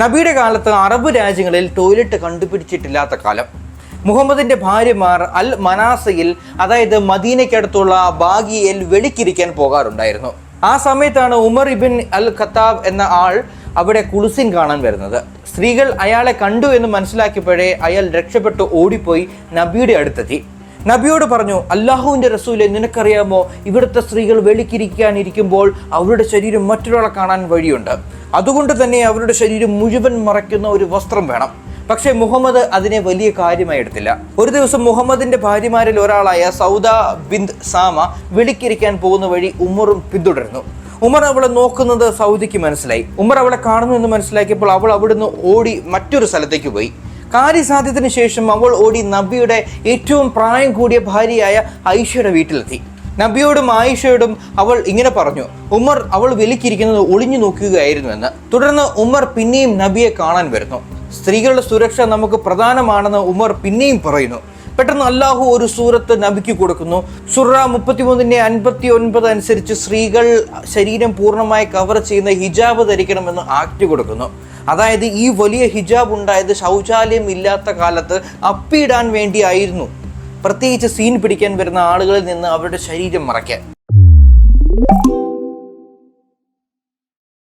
നബിയുടെ കാലത്ത് അറബ് രാജ്യങ്ങളിൽ ടോയ്ലറ്റ് കണ്ടുപിടിച്ചിട്ടില്ലാത്ത കാലം. മുഹമ്മദിന്റെ ഭാര്യമാർ അൽ മനാസയിൽ അതായത് മദീനയ്ക്കടുത്തുള്ള ബാഗിയയിൽ വെളിക്കിരിക്കാൻ പോകാറുണ്ടായിരുന്നു. ആ സമയത്താണ് ഉമർ ഇബിൻ അൽ ഖത്താബ് എന്ന ആൾ അവിടെ കുളിസിൻ കാണാൻ വരുന്നത്. സ്ത്രീകൾ അയാളെ കണ്ടു എന്ന് മനസ്സിലാക്കിയപ്പോഴേ അയാൾ രക്ഷപ്പെട്ട് ഓടിപ്പോയി നബിയുടെ അടുത്തെത്തി. നബിയോട് പറഞ്ഞു അല്ലാഹുവിന്റെ റസൂലെ നിനക്കറിയാമോ? ഇവിടുത്തെ സ്ത്രീകൾ വെളിക്കിരിക്കാനിരിക്കുമ്പോൾ അവരുടെ ശരീരം മറ്റൊരാളെ കാണാൻ വഴിയുണ്ട്. അതുകൊണ്ട് തന്നെ അവരുടെ ശരീരം മുഴുവൻ മറയ്ക്കുന്ന ഒരു വസ്ത്രം വേണം. പക്ഷേ മുഹമ്മദ് അതിനെ വലിയ കാര്യമായി എടുത്തില്ല. ഒരു ദിവസം മുഹമ്മദിന്റെ ഭാര്യമാരിൽ ഒരാളായ സൗദ ബിന്ദ് സാമ വിളിക്കിരിക്കാൻ പോകുന്ന വഴി ഉമ്മറും പിന്തുടരുന്നു. ഉമർ അവളെ നോക്കുന്നത് സൗദിക്ക് മനസ്സിലായി. ഉമർ അവളെ കാണുന്നു എന്ന് മനസ്സിലാക്കിയപ്പോൾ അവൾ അവിടുന്ന് ഓടി മറ്റൊരു സ്ഥലത്തേക്ക് പോയി. കാര്യസാധ്യത്തിന് ശേഷം അവൾ ഓടി നബിയുടെ ഏറ്റവും പ്രായം കൂടിയ ഭാര്യയായ ഐഷയുടെ വീട്ടിലെത്തി. നബിയോടും ആയിഷയോടും അവൾ ഇങ്ങനെ പറഞ്ഞു ഉമർ അവൾ വിലക്കിയിരിക്കുന്നത് ഒളിഞ്ഞു നോക്കുകയായിരുന്നുവെന്ന്. തുടർന്ന് ഉമർ പിന്നെയും നബിയെ കാണാൻ വരുന്നു. സ്ത്രീകളുടെ സുരക്ഷ നമുക്ക് പ്രധാനമാണെന്ന് ഉമർ പിന്നെയും പറയുന്നു. പെട്ടെന്ന് അല്ലാഹു ഒരു സൂറത്ത് നബിക്ക് കൊടുക്കുന്നു. സുറ മുപ്പത്തിമൂന്നിന്റെ അൻപത്തി ഒൻപത് അനുസരിച്ച് സ്ത്രീകൾ ശരീരം പൂർണമായി കവർ ചെയ്യുന്ന ഹിജാബ് ധരിക്കണമെന്ന് ആക്ട് കൊടുക്കുന്നു. അതായത് ഈ വലിയ ഹിജാബ് ഉണ്ടായത് ശൗചാലയം ഇല്ലാത്ത കാലത്ത് അപ്പിയിടാൻ വേണ്ടിയായിരുന്നു. പ്രത്യേകിച്ച് സീൻ പിടിക്കാൻ വരുന്ന ആളുകളിൽ നിന്ന് അവരുടെ ശരീരം മറയ്ക്കാൻ.